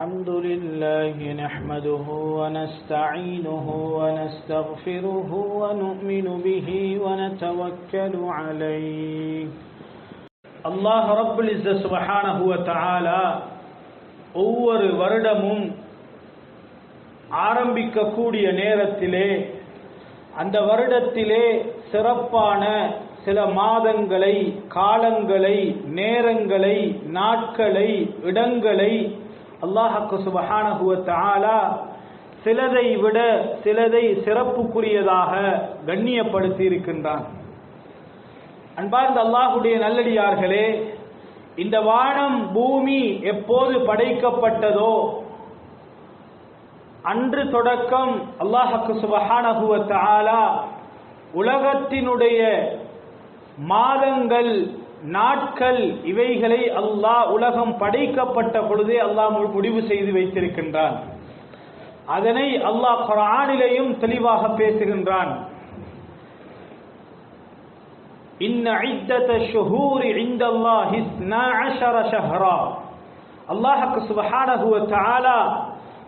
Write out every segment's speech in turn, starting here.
الحمد لله نحمده ونستعينه ونستغفره ونؤمن به ونتوكل عليه அல்லாஹ் ரப்புல் இஸ்ஸ சுபஹானஹு வ தஆலா ஒவ்வொரு வருடமும் ஆரம்பிக்கக்கூடிய நேரத்திலே அந்த வருடத்திலே சிறப்பான சில மாதங்களை காலங்களை நேரங்களை நாட்களை இடங்களை அல்லாஹக்கு சுபஹானஹு வ சிலதை விட சிலதை சிறப்புக்குரியதாக கண்ணியப்படுத்தி இருக்கின்றான் அன்பார்ந்த அல்லாஹுடைய நல்லடியார்களே இந்த வானம் பூமி எப்போது படைக்கப்பட்டதோ அன்று தொடக்கம் அல்லாஹக்கு சுபஹானஹு வ உலகத்தினுடைய மாதங்கள் நாட்கள் இவைகளை அல்லாஹ் உலகம் படைக்கப்பட்ட பொழுதே அல்லாஹ் முடிவு செய்து வைத்திருக்கின்றான். அதனை அல்லாஹ் குரானிலேயும் தெளிவாக பேசுகின்றான்.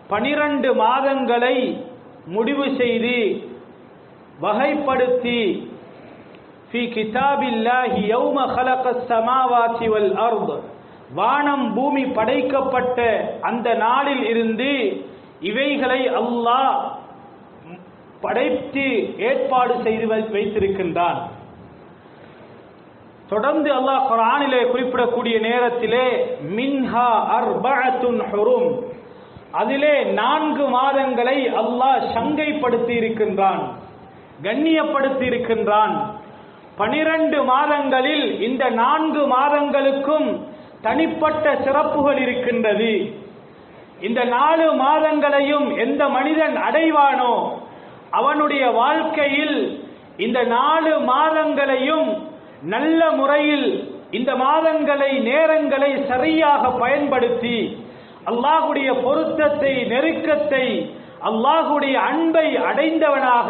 பனிரண்டு மாதங்களை முடிவு செய்து வகைப்படுத்தி ஃபி கிதாபில்லாஹி யௌம ஹலக சமாவாசி வல் அர்த் வானம் பூமி படைக்கப்பட்ட அந்த நாளில் இருந்து இவைகளை அல்லாஹ் படைத்து ஏற்பாடு செய்து வைத்திருக்கின்றான். தொடர்ந்து அல்லாஹ் குரானிலே குறிப்பிடக்கூடிய நேரத்திலே மின்ஹா அர்பஅத்துன் ஹுரும். அதிலே நான்கு மாதங்களை அல்லாஹ் சங்கைப்படுத்தி இருக்கின்றான் கண்ணியப்படுத்தி இருக்கின்றான் பனிரண்டு மாதங்களில் இந்த நான்கு மாதங்களுக்கும் தனிப்பட்ட சிறப்புகள் இருக்கின்றது. இந்த நாலு மாதங்களையும் எந்த மனிதன் அடைவானோ அவனுடைய வாழ்க்கையில் இந்த நாலு மாதங்களையும் நல்ல முறையில் இந்த மாதங்களை நேரங்களை சரியாக பயன்படுத்தி அல்லாஹுடைய பொருத்தத்தை நெருக்கத்தை அல்லாஹுடைய அன்பை அடைந்தவனாக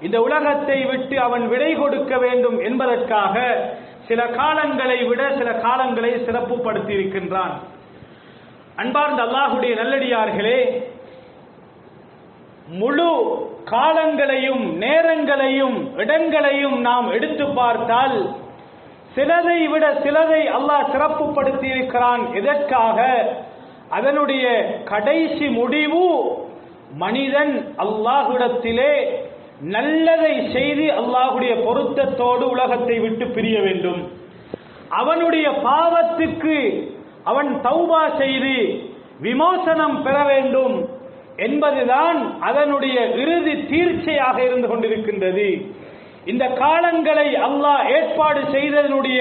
இந்த உலகத்தை விட்டு அவன் விடை கொடுக்க வேண்டும் என்பதற்காக சில காலங்களை விட சில காலங்களை சிறப்புப்படுத்தி இருக்கின்றான் அன்பார்ந்த அல்லாஹுடைய நல்லடியார்களே முழு காலங்களையும் நேரங்களையும் இடங்களையும் நாம் எடுத்து பார்த்தால் சிலதை விட சிலதை அல்லாஹ் சிறப்புப்படுத்தி இருக்கிறான் எதற்காக? அதனுடைய கடைசி முடிவு மனிதன் அல்லாஹுடத்திலே நல்லதை செய்து அல்லாஹுடைய பொருத்தத்தோடு உலகத்தை விட்டு பிரிய வேண்டும். அவனுடைய பாவத்துக்கு அவன் தௌபா செய்து விமோசனம் பெற வேண்டும் என்பதுதான் அதனுடைய இறுதி தீர்ச்சையாக இருந்து கொண்டிருக்கின்றது. இந்த காலங்களை அல்லாஹ் ஏற்பாடு செய்ததனுடைய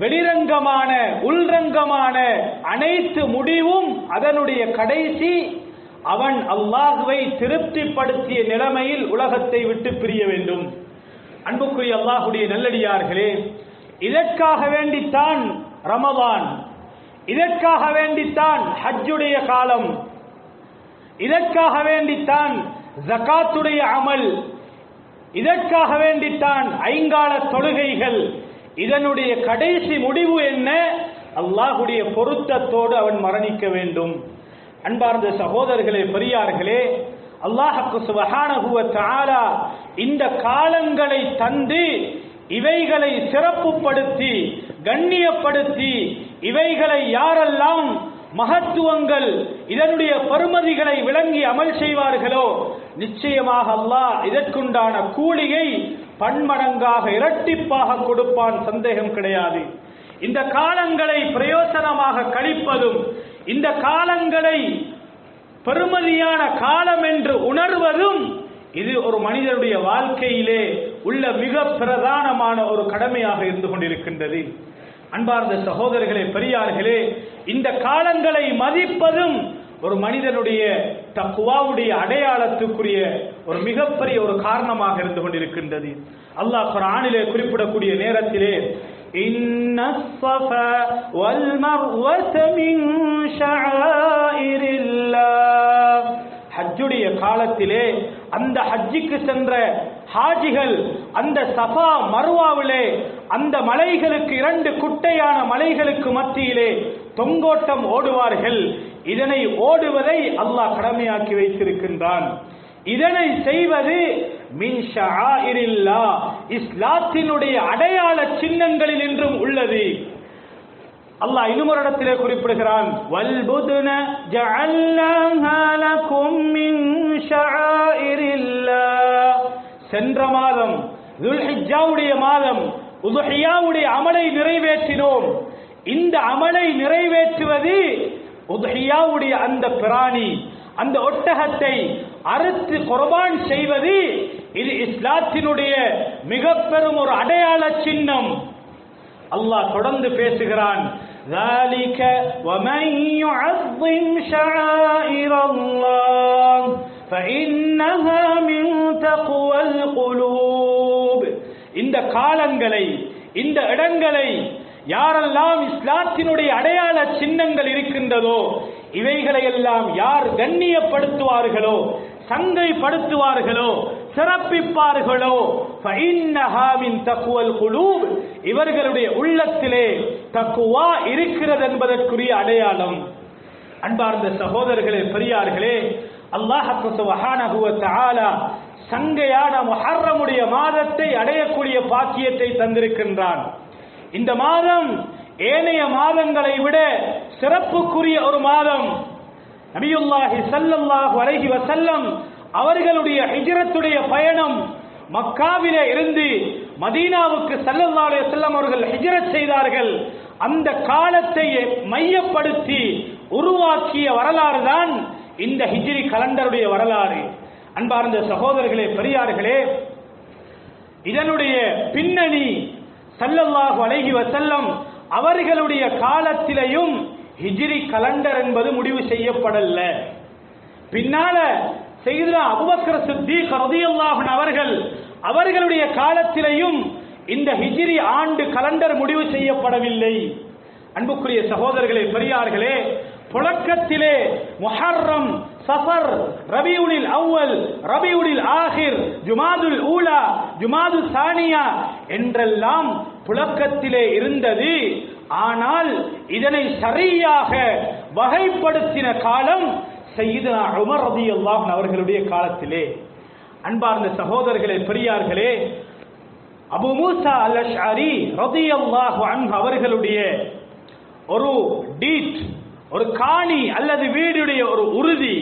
வெளிரங்கமான உள்ரங்கமான அனைத்து முடிவும் அதனுடைய கடைசி அவன் அல்லாஹுவை திருப்திப்படுத்திய நிலைமையில் உலகத்தை விட்டு பிரிய வேண்டும். அன்புக்குரிய அல்லாஹுடைய நல்லடியார்களே இதற்காக வேண்டித்தான் ரமதான். இதற்காக வேண்டித்தான் ஹஜ்ஜுடைய காலம். இதற்காக வேண்டித்தான் ஜகாத்துடைய அமல். இதற்காக வேண்டித்தான் ஐங்கால தொழுகைகள். இதனுடைய கடைசி முடிவு என்ன? அல்லாஹுடைய பொருத்தத்தோடு அவன் மரணிக்க வேண்டும். அன்பார்ந்த சகோதரர்களே பெரியார்களே அல்லாஹுக்கு சுபஹானகுவ தஆலா இந்த காலங்களை தந்து இவைகளை சிறப்புப்படுத்தி கண்ணியப்படுத்தி இவைகளை யாரெல்லாம் மகத்துவங்கள் இதனுடைய பருமதிகளை விளங்கி அமல் செய்வார்களோ நிச்சயமாக அல்லாஹ் இதற்குண்டான கூலியை பன்மடங்காக இரட்டிப்பாக கொடுப்பான் சந்தேகம் கிடையாது. இந்த காலங்களை பிரயோசனமாக கழிப்பதும் இந்த காலங்களை பெருமதியான காலம் என்று உணர்வதும் இது ஒரு மனிதனுடைய வாழ்க்கையிலே உள்ள மிக பிரதானமான ஒரு கடமையாக இருந்து கொண்டிருக்கின்றது. அன்பார்ந்த சகோதரர்களே பெரியார்களே இந்த காலங்களை மதிப்பதும் ஒரு மனிதனுடைய தக்குவாவுடைய அடையாளத்துக்குரிய ஒரு மிகப்பெரிய ஒரு காரணமாக இருந்து கொண்டிருக்கின்றது. அல்லாஹ் குரானிலே குறிப்பிடக்கூடிய நேரத்திலே إن الصفا والمروة من شعائر الله ஹஜ்ஜுடைய காலத்திலே அந்த ஹஜ்ஜிக்கு சென்ற ஹாஜிகள் அந்த சஃபா மருவாவிலே அந்த மலைகளுக்கு இரண்டு குட்டையான மலைகளுக்கு மத்தியிலே தொங்கோட்டம் ஓடுவார்கள் இதனை ஓடுவதை அல்லாஹ் கடமையாக்கி வைத்திருக்கின்றான் இதனை செய்வது மின் ஷஆஇரில்லா இஸ்லாத்தினுடைய அடையாள சின்னங்களில் என்றும் உள்ளது. அல்லாஹ் இன்னும் ஒரு இடத்திலே குறிப்பிடுகிறான் வல்புதுன ஜஅல்னாஹா லகும் மின் ஷஆஇரில்லாஹ் சென்ற மாதம் துல்ஹிஜ்ஜாவுடைய மாதம் உதுஹியாவுடைய அமலை நிறைவேற்றினோம். இந்த அமலை நிறைவேற்றுவது உதுஹியாவுடைய அந்த பிராணி அந்த ஒட்டகத்தை அறுத்து குர்பான் செய்வது இது இஸ்லாத்தினுடைய மிக பெரும் ஒரு அடையாள சின்னம் அல்லாஹ் தொடர்ந்து பேசுகிறான் ذلك ومن يعظم شعائر الله فإنها من تقوى القلوب இந்த காலங்களை இந்த இடங்களை யாரெல்லாம் இஸ்லாத்தினுடைய அடையாள சின்னங்கள் இருக்கின்றதோ இவைகளை எல்லாம் யார் கண்ணியப்படுத்துவார்களோ சங்கைப்படுத்துவார்களோ சிறப்பிப்பார்களோ? தக்குவல் குழு இவர்களுடைய உள்ளத்திலே தக்குவா இருக்கிறது என்பதற்குரிய அடையாளம். அன்பார்ந்த சகோதரர்களே பெரியார்களே அல்லாஹ் சங்கையான முஹர்ரமுடைய மாதத்தை அடையக்கூடிய பாக்கியத்தை தந்திருக்கின்றான். இந்த மாதம் ஏனைய மாதங்களை விட சிறப்புக்குரிய ஒரு மாதம். நபியுல்லாஹி சல்லல்லாஹு வரைகி வசல்லம் அவர்களுடைய ஹிஜரத்துடைய பயணம் மக்காவிலே இருந்து மதீனாவுக்கு ஸல்லல்லாஹு செல்லம் அவர்கள் ஹிஜரத் செய்தார்கள். அந்த காலத்தை மையப்படுத்தி உருவாக்கிய வரலாறு தான் இந்த ஹிஜ்ரி கலண்டருடைய வரலாறு. அன்பார்ந்த சகோதரர்களே பெரியார்களே இதனுடைய பின்னணி சல்லல்லாஹு அலைஹி செல்லம் அவர்களுடைய காலத்திலையும் ஹிஜ்ரி கலண்டர் என்பது முடிவு செய்யப்படல. பின்னால செய்தா அபுபக்கர சித்திக் ரலியல்லாஹு அவர்கள் அவர்களுடைய காலத்திலையும் இந்த ஹிஜ்ரி ஆண்டு கலண்டர் முடிவு செய்யப்படவில்லை. அன்புக்குரிய சகோதரர்களே பெரியார்களே புழக்கத்திலே முஹர்ரம் சஃபர் ரபியுலில் அவ்வல் ரபியுலில் ஆஹிர் ஜுமாதுல் ஊலா ஜுமாது சானியா என்றெல்லாம் புழக்கத்திலே இருந்தது. ஆனால் இதனை சரியாக வகைப்படுத்தின காலம் சையீதுனா உமர் ரலியல்லாஹு அவர்களுடைய காலத்திலே. அன்பார்ந்த சகோதரர்களே பெரியார்களே அபு மூசா அல் அஷ்அரி ரலியல்லாஹு அன்ஹு அவர்களுடைய ஒரு டீட் ஒரு காணி அல்லது வீடுடைய ஒரு உறுதி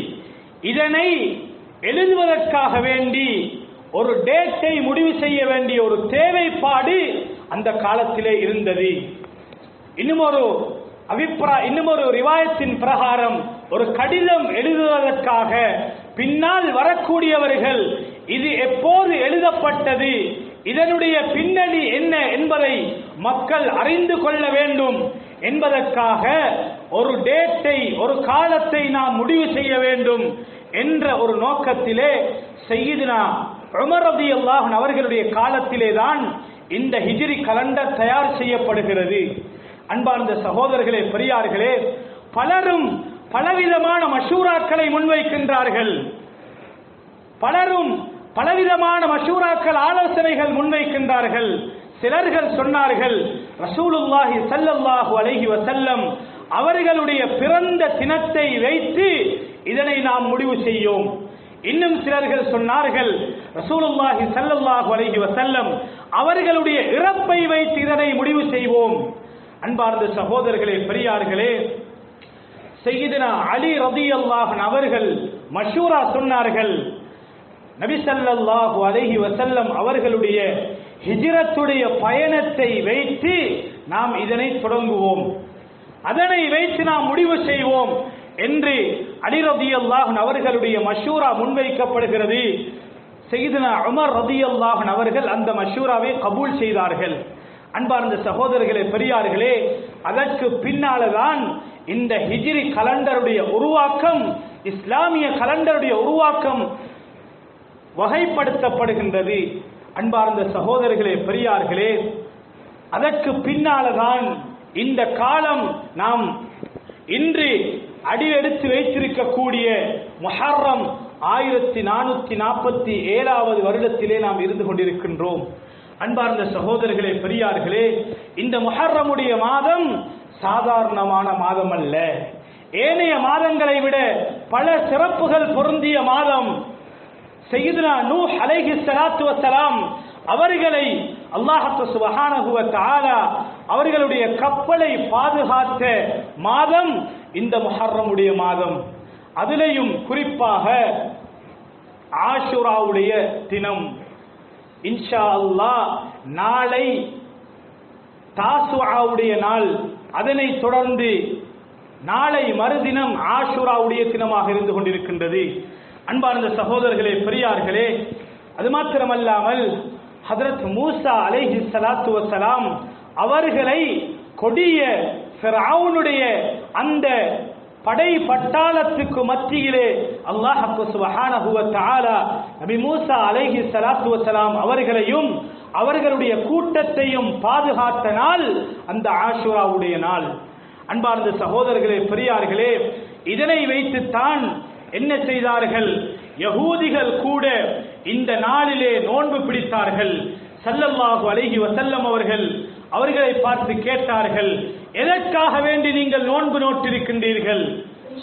இதனை எழுதுவதற்காக வேண்டி ஒரு டேட்டை முடிவு செய்ய வேண்டிய ஒரு தேவைப்பாடு அந்த காலத்திலே இருந்தது. இன்னும் ஒரு அபிப்ரா இன்னும் ஒரு ரிவாயத்தின் பிரகாரம் ஒரு கடிதம் எழுதுவதற்காக பின்னால் வரக்கூடியவர்கள் இது எப்போது எழுதப்பட்டது இதனுடைய பின்னணி என்ன என்பதை மக்கள் அறிந்து கொள்ள வேண்டும் என்பதற்காக ஒரு டேட்டை ஒரு காலத்தை நாம் முடிவு செய்ய வேண்டும் என்ற ஒரு நோக்கத்திலே செய்யுதுனா உமர் அல்லாஹன் அவர்களுடைய காலத்திலே தான் இந்த ஹிஜிரி கலண்டர் தயார் செய்யப்படுகிறது. அன்பார்ந்த சகோதரர்களே பெரியார்களே பலரும் பலவிதமான மஷூராக்களை முன்வைக்கின்றார்கள். பலரும் பலவிதமான மஷூராக்கள் ஆலோசனைகள் முன்வைக்கின்றார்கள். சிலர்கள் சொன்னார்கள் ரசூலுல்லாஹி சல்லல்லாஹு அலைஹி வசல்லம் அவர்களுடைய பிறந்த தினத்தை வைத்து இதனை நாம் முடிவு செய்யும். இன்னும் சிலர்கள் சொன்னார்கள் ரசூலுல்லாஹி சல்லல்லாஹு அலைஹி வசல்லம் அவர்களுடைய இறப்பை வைத்து இதனை முடிவு செய்வோம். அன்பார்ந்த சகோதரர்களே பெரியார்களே செய்தினா அலி ரதியல்லாஹன் அவர்கள் மஷூரா சொன்னார்கள். நபிசல்லாஹு அலஹி வசல்லம் அவர்களுடைய ஹிஜிரத்துடைய பயணத்தை வைத்து நாம் இதனை தொடங்குவோம். அதனை வைத்து நாம் முடிவு செய்வோம் என்று அலி ரதியல்லாஹன் அவர்களுடைய மஷூரா முன்வைக்கப்படுகிறது. செய்தனா உமர் ரதியல்லாஹன் அவர்கள் அந்த மஷூராவை கபூல் செய்தார்கள். அன்பார்ந்த சகோதரர்களே பெரியார்களே அதற்கு பின்னால்தான் இந்த ஹிஜ்ரி கலண்டருடைய உருவாக்கம் இஸ்லாமிய கலண்டருடைய உருவாக்கம் வகைப்படுத்தப்படுகின்றது. அன்பார்ந்த சகோதரர்களே பெரியார்களே அதற்கு பின்னால்தான் இந்த காலம் நாம் இன்று அடியெடுத்து வைத்திருக்கக்கூடிய முஹர்ரம் ஆயிரத்தி நானூத்தி நாற்பத்தி ஏழாவது வருடத்திலே நாம் இருந்து கொண்டிருக்கின்றோம். அன்பார்ந்த சகோதரர்களே பெரியார்களே இந்த முஹர்ரமுடைய மாதம் சாதாரணமான மாதம் அல்ல. ஏனைய மாதங்களை விட பல சிறப்புகள் பொருந்திய மாதம். செய்யுதுனா நூ அலைஹி சலாத்து வசலாம் அவர்களை அல்லாஹத்து சுபஹானகுவ வ அவர்களுடைய கப்பலை பாதுகாத்த மாதம் இந்த முஹர்ரமுடைய மாதம். அதிலையும் குறிப்பாக ஆஷுராவுடைய தினம். இன்ஷா அல்லாஹ் நாளை தாசுஆவுடைய நாள். அதனை தொடர்ந்து நாளை மறுதினம் ஆஷுராவுடைய தினமாக இருந்து கொண்டிருக்கின்றது. அன்பார்ந்த சகோதரர்களே பெரியார்களே அது மாத்திரமல்லாமல் ஹதரத் மூசா அலைஹி சலாத்து வசலாம் அவர்களை கொடிய ஃபிரௌனுடைய அந்த படை பட்டாளத்துக்கு மத்தியிலே அல்லாஹு சுப்ஹானஹு தஆலா நபி மூசா அலைஹி ஸலாத்து வஸலாம் அவர்களையும் அவர்களுடைய கூட்டத்தையும் பாதுகாத்த நாள் அந்த ஆஷுராவுடைய நாள். அன்பார்ந்த சகோதரர்களே பெரியார்களே இதனை வைத்துத்தான் என்ன செய்தார்கள்? யகூதிகள் கூட இந்த நாளிலே நோன்பு பிடித்தார்கள். சல்லல்லாஹு அலைஹி வசல்லம் அவர்கள் அவர்களை பார்த்து கேட்டார்கள் எதற்காக வேண்டி நீங்கள் நோன்பு நோட்டிருக்கின்றீர்கள்?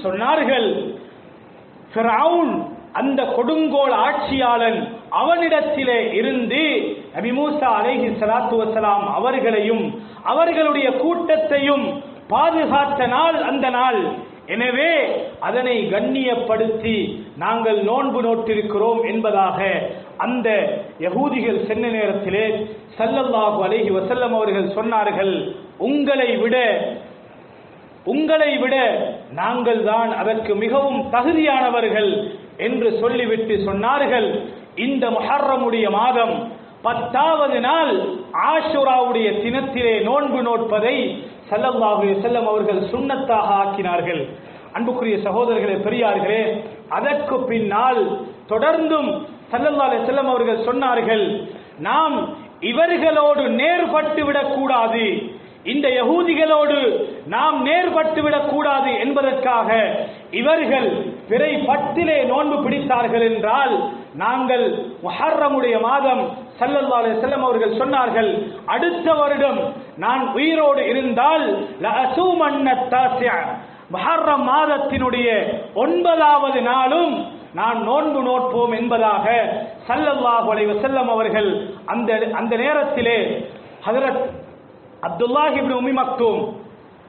சொன்னார்கள் அந்த கொடுங்கோல் ஆட்சியாளன் அவனிடத்திலே இருந்து நபி மூசா அலைஹி சலாத்து வசலாம் அவர்களையும் அவர்களுடைய கூட்டத்தையும் பாதுகாத்த நாள் அந்த நாள். எனவே அதனை கண்ணியப்படுத்தி நாங்கள் நோன்பு நோட்டிருக்கிறோம் என்பதாக அந்த யகூதிகள் சென்ன நேரத்திலே சல்லல்லாஹு அலைஹி வசல்லம் அவர்கள் சொன்னார்கள். உங்களை விட உங்களை விட நாங்கள் தான் அதற்கு மிகவும் தகுதியானவர்கள் என்று சொல்லிவிட்டு சொன்னார்கள். இந்த முஹர்ரமுடைய மாதம் பத்தாவது நாள் ஆஷுராவுடைய தினத்திலே நோன்பு நோட்பதை சல்லல்லாஹு செல்லம் அவர்கள் சுண்ணத்தாக ஆக்கினார்கள். அன்புக்குரிய சகோதரர்களே பெரியார்களே அதற்கு பின்னால் தொடர்ந்தும் சல்லல்லாஹு செல்லம் அவர்கள் சொன்னார்கள் நாம் இவர்களோடு நேர்பட்டு விடக்கூடாது. இந்த யகூதிகளோடு நாம் நேர்பட்டு விடக்கூடாது என்பதற்காக இவர்கள் பிறை பத்திலே நோன்பு பிடித்தார்கள் என்றால் நாங்கள் முஹர்ரமுடைய மாதம் சல்லல்லாஹு அலைஹி வஸல்லம் அவர்கள் சொன்னார்கள் அடுத்த வருடம் நான் உயிரோடு இருந்தால் லஅசூமன்ன தாசிஅ முஹர்ரம் மாதத்தினுடைய ஒன்பதாவது நாளும் நான் நோன்பு நோட்போம் என்பதாக சல்லல்லாஹு அலைஹி வஸல்லம் அவர்கள் அந்த அந்த நேரத்திலே ஹஜரத் அப்துல்லாஹ் இப்னு உம்மி மக்தூம்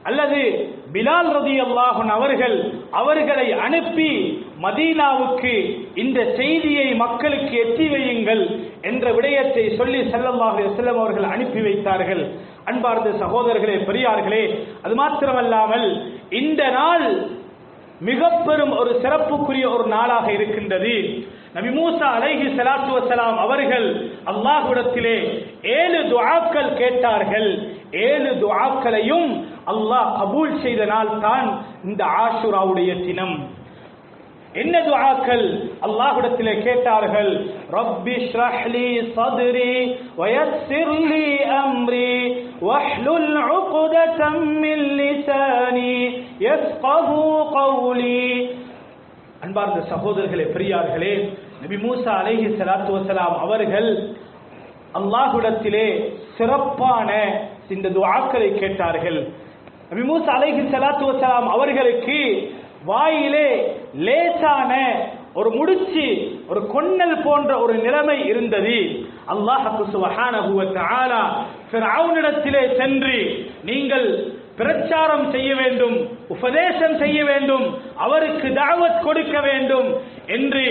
அல்லது பிலால் ரதியல்லாஹு அவர்கள் அவர்களை அனுப்பி மதீனாவுக்கு இந்த செய்தியை மக்களுக்கு எத்தி வையுங்கள் என்ற விடயத்தை சொல்லி ஸல்லல்லாஹு செல்லம் அவர்கள் அனுப்பி வைத்தார்கள். அன்பார்ந்த சகோதரர்களே பெரியார்களே அது மாத்திரமல்லாமல் இந்த நாள் மிக பெரும் ஒரு சிறப்புக்குரிய ஒரு நாளாக இருக்கின்றது. நபி மூசா அலைஹி சலாத்து வசலாம் அவர்கள் அல்லாஹ்விடத்திலே ஏழு துவாக்கள் கேட்டார்கள். ஏழு துஆக்களையும் அல்லாஹ் கபூல் செய்த நாள் தான் இந்த ஆஷுராவுடைய தினம். என்ன துஆக்கள்? அல்லாஹ்விடத்திலே கேட்டார்கள் ரப்பி ஷ்ரஹ்லி சத்ரி வயஸ்ஸிர்லி அம்ரி வஹ்லுல் உக்ததம் மின் லிசானி யஃப்கஹு கௌலி. அன்பார்ந்த சகோதரர்களே பெரியார்களே நபி மூசா அலைஹி ஸலாத்து வஸலாம் அவர்கள் அல்லாஹ்விடத்திலே சிறப்பான இந்த துவாக்களை கேட்டார்கள். நபி மூசா அலைஹி ஸலாத்து அவர்களுக்கு வாயிலே லேசான ஒரு முடிச்சு ஒரு கொன்னல் போன்ற ஒரு நிலைமை இருந்தது. அல்லாஹ் சுப்ஹானஹு சென்று நீங்கள் பிரச்சாரம் செய்ய வேண்டும் உபதேசம் செய்ய வேண்டும் அவருக்கு தாவத் கொடுக்க வேண்டும் என்று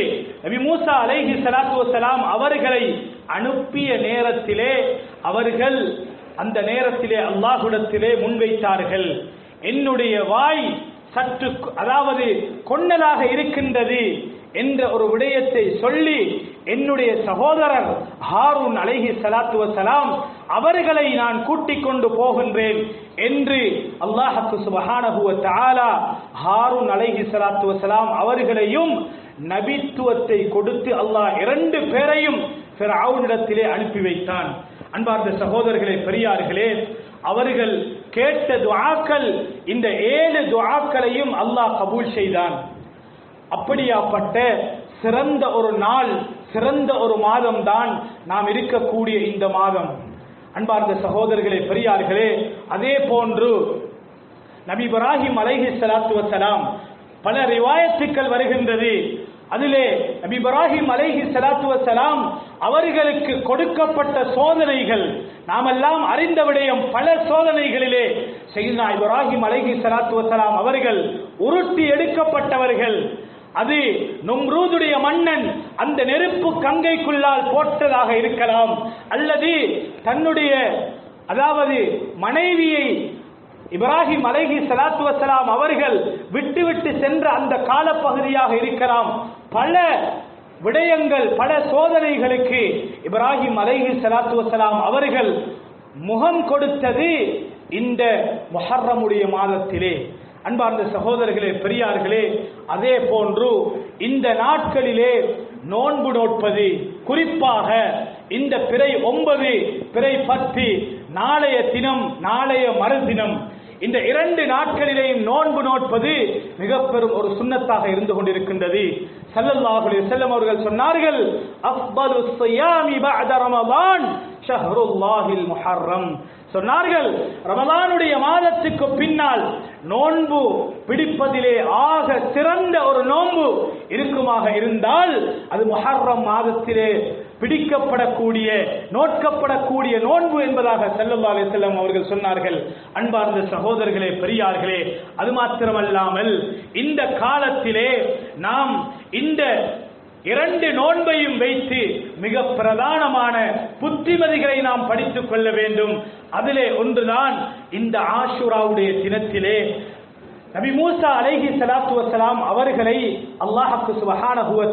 நபி மூசா அலைஹி சலாத்து வசலாம் அவர்களை அனுப்பிய நேரத்திலே அவர்கள் அந்த நேரத்திலே அல்லாஹுடத்திலே முன்வைத்தார்கள். என்னுடைய வாய் சற்று அதாவது கொன்னலாக இருக்கின்றது என்ற ஒரு விடயத்தை சொல்லி என்னுடைய சகோதரர் ஹாரூன் அலைஹி சலாத்து வசலாம் அவர்களை நான் கூட்டிக் கொண்டு போகின்றேன் என்று அல்லாஹ்க்கு சுபஹானஹுவ தாலா ஹாரூன் அலைஹி சலாத்து வசலாம் அவர்களையும் நபித்துவத்தை கொடுத்து அல்லாஹ் இரண்டு பேரையும் ஃபிரௌனிடத்திலே அனுப்பி வைத்தான். அன்பார்ந்த சகோதரர்களே பெரியார்களே அவர்கள் கேட்ட துவாக்கள் இந்த ஏழு துவாக்களையும் அல்லாஹ் கபூல் செய்தான். அப்படியாப்பட்ட சிறந்த ஒரு நாள் சிறந்த ஒரு மாதம் தான் நாம் இருக்கக்கூடிய இந்த மாதம். அன்பார்ந்த சகோதரர்களே பெரியார்களே அதே போன்று நபி இப்ராஹிம் அலைஹி சலாத்து வசலாம் பல ரிவாயத்துக்கள் வருகின்றது. அதிலே நபி இப்ராஹிம் அலைஹி சலாத்து வஸலாம் அவர்களுக்கு கொடுக்கப்பட்ட சோதனைகள் நாமெல்லாம் அறிந்த விடயம் பல சோதனைகளிலே செய்தா இப்ராஹிம் அலைஹி சலாத்து வஸலாம் அவர்கள் உருட்டி எடுக்கப்பட்டவர்கள். அது நும்ரூதுடைய மன்னன் அந்த நெருப்பு கங்கைக்குள்ளால் போட்டதாக இருக்கலாம். அல்லது தன்னுடைய அதாவது மனைவியை இப்ராஹிம் அலைஹி சலாத்து வசலாம் அவர்கள் விட்டுவிட்டு சென்ற அந்த காலப்பகுதியாக இருக்கலாம். பல விடயங்கள் பல சோதனைகளுக்கு இப்ராஹிம் அலைஹி சலாத்து வசலாம் அவர்கள் முகம் கொடுத்தது இந்த முஹர்ரமுடைய மாதத்திலே. அன்பார்ந்த சகோதரர்களே பெரியார்களே அதே போன்று இந்த நாட்களிலே நோன்பு நோட்பது குறிப்பாக இந்த பிறை ஒன்பது பிறை பத்து நாளைய தினம் நாளைய மறுதினம் இந்த இரண்டு நாட்களிலேயும் நோன்பு நோட்பது மிக பெரும் ஒரு சுண்ணத்தாக இருந்து கொண்டிருக்கின்றது. ஸல்லல்லாஹு செல்லம் அவர்கள் சொன்னார்கள் அஃபலு ஸியாமி பஅத ரமலான் ஷஹ்ருல்லாஹில் முஹர்ரம். சொன்னார்கள் ரமலானுடைய மாதத்துக்கு பின்னால் நோன்பு பிடிப்பதிலே ஆக சிறந்த ஒரு நோன்பு இருக்குமாக இருந்தால் அது முஹர்ரம் மாதத்திலே பிடிக்கப்படக்கூடிய நோட்கப்படக்கூடிய நோன்பு என்பதாக செல்லல்லா அலைஹி அவர்கள் சொன்னார்கள். அன்பார்ந்த சகோதரர்களே பெரியார்களே அது மாத்திரமல்லாமல் இந்த காலத்திலே நாம் இந்த இரண்டு நோன்பையும் வைத்து மிக பிரதானமான புத்திமதிகளை நாம் படித்துக் கொள்ள வேண்டும். அதிலே ஒன்றுதான் இந்த ஆஷுராவுடைய தினத்திலே நபி மூசா அலைஹி சலாத்து வசலாம் அவர்களை அல்லாஹுக்கு சுபஹான வ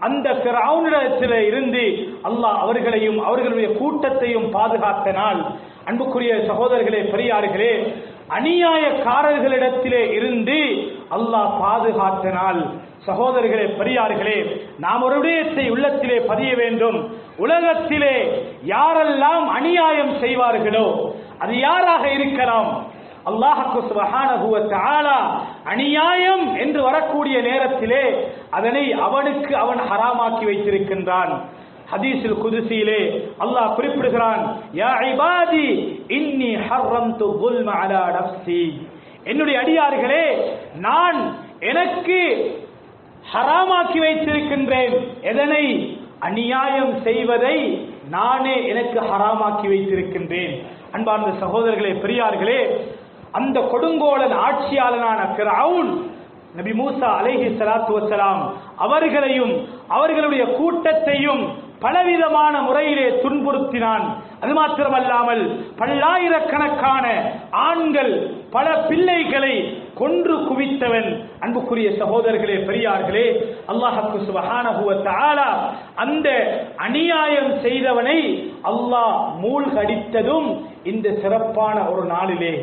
அந்த பிராவுனிடத்தில் இருந்து அல்லாஹ் அவர்களையும் அவர்களுடைய கூட்டத்தையும் பாதுகாத்த நாள். அன்புக்குரிய சகோதரர்களே பெரியார்களே அநியாயக்காரர்களிடத்திலே இருந்து அல்லாஹ் பாதுகாத்த நாள். சகோதரர்களே பெரியார்களே நாம் ஒரு விடயத்தை உள்ளத்திலே பதிய வேண்டும். உலகத்திலே யாரெல்லாம் அநியாயம் செய்வார்களோ அது யாராக இருக்கலாம்? அல்லாஹுக்கு சுபஹானஹு அநியாயம் என்று வரக்கூடிய நேரத்திலே அதனை அவனுக்கு அவன் ஹராமாக்கி வைத்திருக்கின்றான். ஹதீஸில் குதிசியிலே அல்லாஹ் குறிப்பிடுகிறான் யா இபாதி இன்னி ஹர்ரம்து ظுல்ம அலா நஃப்ஸி. என்னுடைய அடியார்களே நான் எனக்கு ஹராமாக்கி வைத்திருக்கின்றேன். எதனை? அநியாயம் செய்வதை நானே எனக்கு ஹராமாக்கி வைத்திருக்கின்றேன். அன்பார்ந்த சகோதரர்களே பெரியார்களே அந்த கொடுங்கோலன் ஆட்சியாளனான பிரவுன் நபி மூசா அலைஹி சலாத்து வசலாம் அவர்களையும் அவர்களுடைய கூட்டத்தையும் பலவிதமான முறையிலே துன்புறுத்தினான். அது மாத்திரமல்லாமல் பல்லாயிரக்கணக்கான ஆண்கள் பல பிள்ளைகளை கொன்று குவித்தவன் அன்புக்குரிய சகோதரர்களே பெரியார்களே அல்லாஹக்கு சுபஹானஹு அந்த அநியாயம் செய்தவனை அல்லாஹ் மூழ்கடித்ததும் இந்த சிறப்பான ஒரு நாளிலே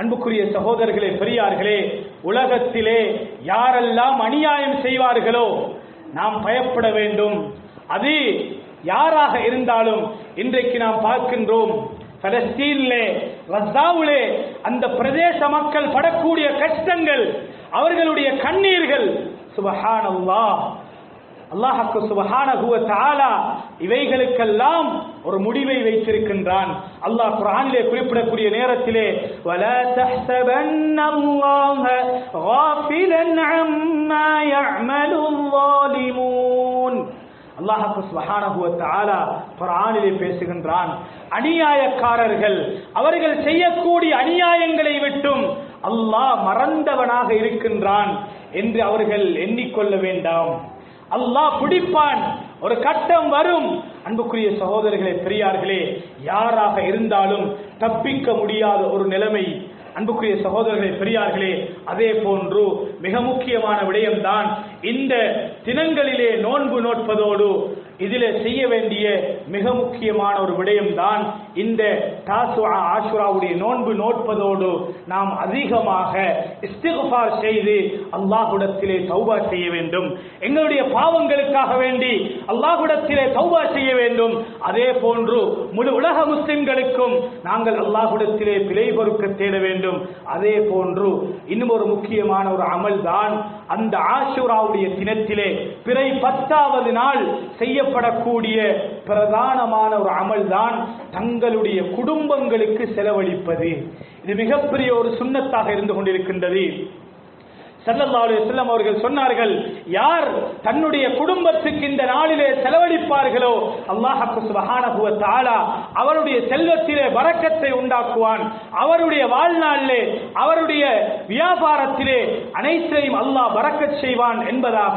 அன்புக்குரிய சகோதரர்களே பெரியார்களே உலகத்திலே யாரெல்லாம் அநியாயம் செய்வார்களோ நாம் பயப்பட வேண்டும். அது யாராக இருந்தாலும் இன்றைக்கு நாம் பார்க்கின்றோம் பலஸ்தீனிலே ரஸ்தாவிலே அந்த பிரதேச மக்கள் படக்கூடிய கஷ்டங்கள் அவர்களுடைய கண்ணீர்கள் சுபஹானல்லா அல்லாஹக்கு சுபஹான இவைகளுக்கெல்லாம் ஒரு முடிவை வைத்திருக்கின்றான். அல்லாஹ் குர்ஆனிலே குறிப்பிடக்கூடிய நேரத்திலே வலா தஹ்சபன்னல்லாஹ காஃபிலன் அம்மா யஅமலுல் ظالمون அல்லாஹ்க்கு சுபஹானஹு வ தஆலா குர்ஆனிலே பேசுகின்றான் அநியாயக்காரர்கள் அவர்கள் செய்யக்கூடிய அநியாயங்களை விட்டும் அல்லாஹ் மறந்தவனாக இருக்கின்றான் என்று அவர்கள் எண்ணிக்கொள்ள வேண்டாம் அல்லாஹ் பிடிப்பான் ஒரு கட்டம் வரும். அன்புக்குரிய சகோதரர்களே பெரியார்களே யாராக இருந்தாலும் தப்பிக்க முடியாத ஒரு நிலைமை. அன்புக்குரிய சகோதரர்களே பெரியார்களே அதே போன்று மிக முக்கியமான விடயம்தான் இந்த தினங்களிலே நோன்பு நோட்பதோடு இதில் செய்ய வேண்டிய மிக முக்கியமான ஒரு விடயம்தான் இந்த தாசுஆ ஆஷுராவுடைய நோன்பு நோட்பதோடு நாம் அதிகமாக இஸ்திகுஃபார் செய்து அல்லாஹுடத்திலே தௌபா செய்ய வேண்டும். எங்களுடைய பாவங்களுக்காக வேண்டி அல்லாஹுடத்திலே தௌபா செய்ய வேண்டும். அதே போன்று முழு உலக முஸ்லிம்களுக்கும் நாங்கள் அல்லாஹுடத்திலே பிழை பொறுக்க தேட வேண்டும். அதே போன்று இன்னும் ஒரு முக்கியமான ஒரு அமல் தான் அந்த ஆஷுராவுடைய தினத்திலே பிறை பத்தாவது நாள் செய்ய செய்யப்படக்கூடிய பிரதானமான ஒரு அமல் தான் தங்களுடைய குடும்பங்களுக்கு செலவழிப்பது. இது மிகப்பெரிய ஒரு சுண்ணத்தாக இருந்து கொண்டிருக்கின்றது. ஸல்லல்லாஹு செல்லம் அவர்கள் சொன்னார்கள் யார் தன்னுடைய குடும்பத்துக்கு இந்த நாளிலே செலவழிப்பார்களோ அல்லாஹு சுபஹானஹு வ தஆலா அவருடைய செல்வத்திலே வரக்கத்தை உண்டாக்குவான். அவருடைய வாழ்நாளிலே அவருடைய வியாபாரத்திலே அனைத்தையும் அல்லாஹ் வரக்கச் செய்வான் என்பதாக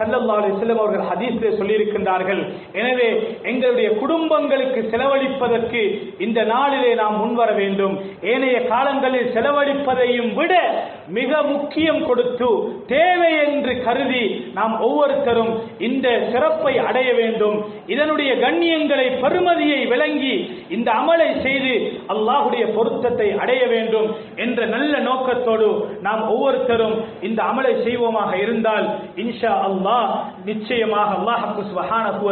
ஸல்லல்லாஹு செல்லம் அவர்கள் ஹதீஸிலே சொல்லியிருக்கின்றார்கள். எனவே எங்களுடைய குடும்பங்களுக்கு செலவழிப்பதற்கு இந்த நாளிலே நாம் முன்வர வேண்டும். ஏனைய காலங்களில் செலவழிப்பதையும் விட மிக முக்கியம் கொடுத்து தேவை என்று கருதி நாம் ஒவ்வொருத்தரும் இந்த சிறப்பை அடைய வேண்டும். இதனுடைய கண்ணியங்களை பெருமதியை விளங்கி இந்த அமலை செய்து அல்லாஹுடைய பொருத்தத்தை அடைய வேண்டும் என்ற நல்ல நோக்கத்தோடு நாம் ஒவ்வொருத்தரும் இந்த அமலை செய்வோமாக இருந்தால் இன்ஷா அல்லாஹ் நிச்சயமாக அல்லாஹு சுப்ஹானஹு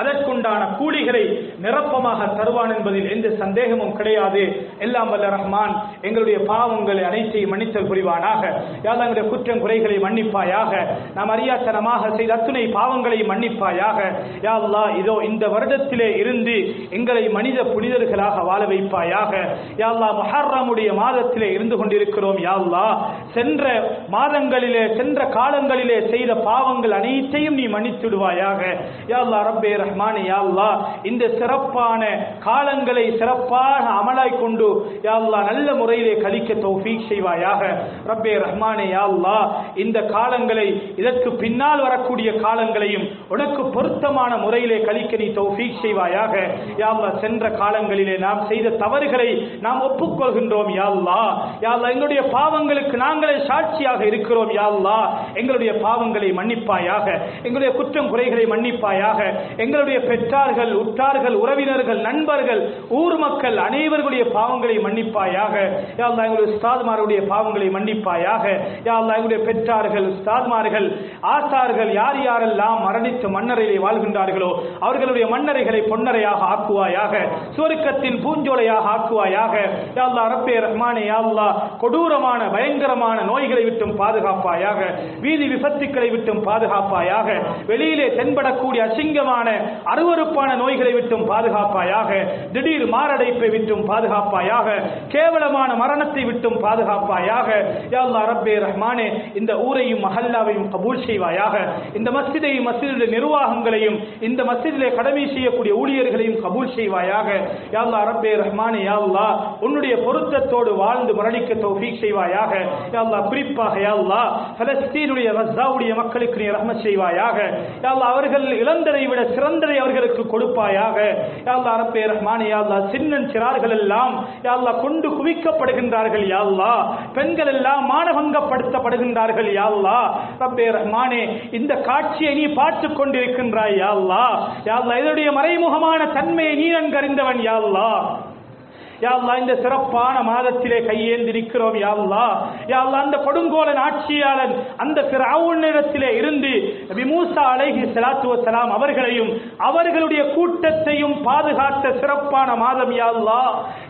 அதற்குண்டான கூலிகளை நிரப்பமாக தருவான் என்பதில் எந்த சந்தேகமும் கிடையாது. எல்லாம் வல்ல ரஹ்மான் எங்களுடைய பாவங்களை அனைத்தையும் மன்னித்தல் புரிவானாக. யாழ் எங்களுடைய குற்றம் குறைகளை மன்னிப்பாயாக? நாம் அறியாத்தனமாக செய்த அத்துணை பாவங்களை மன்னிப்பாயாக. யா இதோ இந்த வருடத்திலே இருந்து எங்களை மனித புனிதர்களாக வாழ வைப்பாயாக. யா அல்லாஹ் மாதத்திலே இருந்து கொண்டிருக்கிறோம். யா சென்ற மாதங்களிலே சென்ற காலங்களிலே செய்த பாவங்கள் அனைத்தையும் நீ மன்னித்துடுவாயாக. யா ரப்பே ரஹ்மானே யா இந்த சிறப்பான காலங்களை சிறப்பாக அமலாய் கொண்டு யா நல்ல முறையிலே கழிக்க தௌஃபீக் செய்வாயாக. ரப்பே ரஹ்மான் யா அல்லாஹ் இந்த காலங்களை இதற்கு பின்னால் வரக்கூடிய காலங்களையும் உனக்கு பொருத்தமான முறையிலே கழிக்க நீ தௌஃபீக் செய்வாயாக. யா சென்ற காலங்களிலே நாம் செய்த தவறுகளை நாம் ஒப்புக்கொள்கின்றோம் யா அல்லாஹ். எங்களுடைய பாவங்களுக்கு நாங்களே சாட்சியாக இருக்கிறோம் யா எங்களுடைய பாவங்களை மன்னிப்பாயாக எங்களுடைய குற்றம் குறைகளை மன்னிப்பாயாக எங்களுடைய பெற்றார்கள் உற்றார்கள் உறவினர்கள் நண்பர்கள் ஊர் மக்கள் அனைவர்களுடைய பாவங்களை மன்னிப்பாயாக. யா எங்களுடைய உஸ்தாதுமாருடைய பாவங்களை மன்னிப்பாயாக. யா அல்லாஹ் எங்களுடைய பெற்றார்கள் உஸ்தாதுமார்கள் ஆசார்கள் யார் யாரெல்லாம் மரணித்து மன்னரையிலே வாழ்கின்றார்களோ அவர்களுடைய மன்னரைகளை பொன்னரையாக ஆக்குவாயாக சுவருக்கத்தின் பூஞ்சோலையாக ஆக்குவாயாக யா அல்லாஹ் ரப்பே ரஹ்மானே யா அல்லாஹ் கொடூரமான பயங்கரமான நோய்களை விட்டும் பாதுகாப்பாயாக வீதி விபத்துக்களை விட்டும் பாதுகாப்பாயாக வெளியிலே தென்படக்கூடிய அசிங்கமான அருவறுப்பான நோய்களை விட்டும் பாதுகாப்பாயாக திடீர் மாரடைப்பை விட்டும் பாதுகாப்பாயாக கேவலமான மரணத்தை விட்டும் பாதுகாப்பாயாக யா அல்லாஹ் ரப்பே ரஹ்மானே இந்த ஊரையும் மஹல்லாவையும் கபூல் செய்வாயாக. இந்த மஸ்ஜிதையும் மஸ்ஜிதுடைய நிர்வாகங்களையும் இந்த மஸ்ஜிதிலே கடமை செய்யக்கூடிய ஊழியர்களையும் கபூல் செய்வாயாக. யா ரப்பே ரஹ்மானே யா உன்னுடைய பொருத்தத்தோடு வாழ்ந்து மரணிக்க தௌஃபீக் செய்வாயாக. யா குறிப்பாக யா பலஸ்தீனுடைய ரஸாவுடைய மக்களுக்கு நீ ரஹ்மத் செய்வாயாக. யா அவர்கள் இழந்ததை விட சிறந்ததை அவர்களுக்கு கொடுப்பாயாக. யா ரப்பே ரஹ்மானே யா சின்னன் சிறார்கள் எல்லாம் யா கொண்டு குவிக்கப்படுகின்றார்கள் யா பெண்கள் எல்லாம் மானபங்க யா யாழ்லா ரப்பே ரஹ்மானே இந்த காட்சியை நீ பார்த்து கொண்டிருக்கின்றாய் யாழ்லா யாழ்லா இதனுடைய மறைமுகமான தன்மையை நீ நன்கறிந்தவன் யாழ்லா யாழ்லா இந்த சிறப்பான மாதத்திலே கையேந்தி யாழ்லா யாழ்லா அந்த கொடுங்கோலன் ஆட்சியாளன் அந்த ஃபிரௌனிடத்திலே இருந்து நபி மூசா அலைஹி ஸலாத்து அவர்களையும் அவர்களுடைய கூட்டத்தையும் பாதுகாத்த சிறப்பான மாதம் யாழ்லா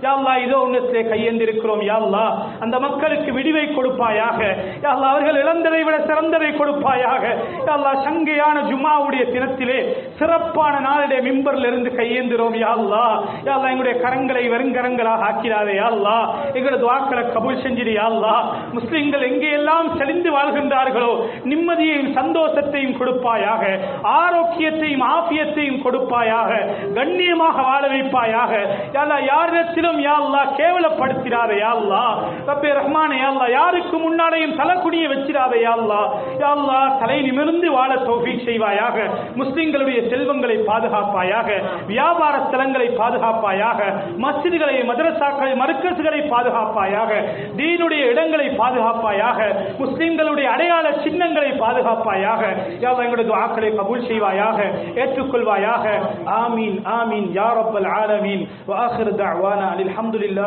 யாழ்லா இதோ உன்னத்திலே கையேந்திருக்கிறோம் யாழ்லா அந்த மக்களுக்கு விடிவை கொடுப்பாயாக. யாழ்லா அவர்கள் இழந்ததை விட சிறந்ததை கொடுப்பாயாக. யாழ்லா சங்கையான ஜுமாவுடைய தினத்திலே சிறப்பான நாளுடைய மிம்பரில் இருந்து கையேந்திரோம் யாழ்லா யாழ்லா எங்களுடைய கரங்களை வெறுங்கரங்களாக ஆக்கிறாதே யா அல்லா எங்களோட துவாக்களை கபூல் செஞ்சிரு அல்லா முஸ்லிம்கள் எங்கெல்லாம் செழிந்து வாழ்கின்றார்களோ நிம்மதியையும் சந்தோஷத்தையும் கொடுப்பாயாக ஆரோக்கியத்தையும் ஆபியத்தையும் கொடுப்பாயாக கண்ணியமாக வாழ வைப்பாயாக. யாரா யாரிடத்திலும் யா அல்லாஹ் கேவலப்படுத்திடாதே யா அல்லாஹ். ரப்பே ரஹ்மானே யா யாருக்கு முன்னாலேயும் தலைக்குடிய வச்சிடாதே யா அல்லாஹ். யா அல்லாஹ் தலை நிமிர்ந்து வாழ தௌஃபீக் செய்வாயாக முஸ்லிம்களுடைய செல்வங்களை பாதுகாப்பாயாக வியாபார ஸ்தலங்களை பாதுகாப்பாயாக மசிதிகளையும் மதரசாக்களை மருக்கசுகளை பாதுகாப்பாயாக தீனுடைய இடங்களை பாதுகாப்பாயாக முஸ்லிம்களுடைய அடையாள சின்னங்களை பாதுகாப்பாயாக யா அல்லாஹ் எங்களுடைய துஆக்களை கபூல் செய்வாயாக ஏற்றுக்கொள்வாயாக. ஆமீன் ஆமீன் யா ரப்பல் ஆலமீன். வ ஆகிரு தஅவானா அல்ஹம்துலில்லாஹ்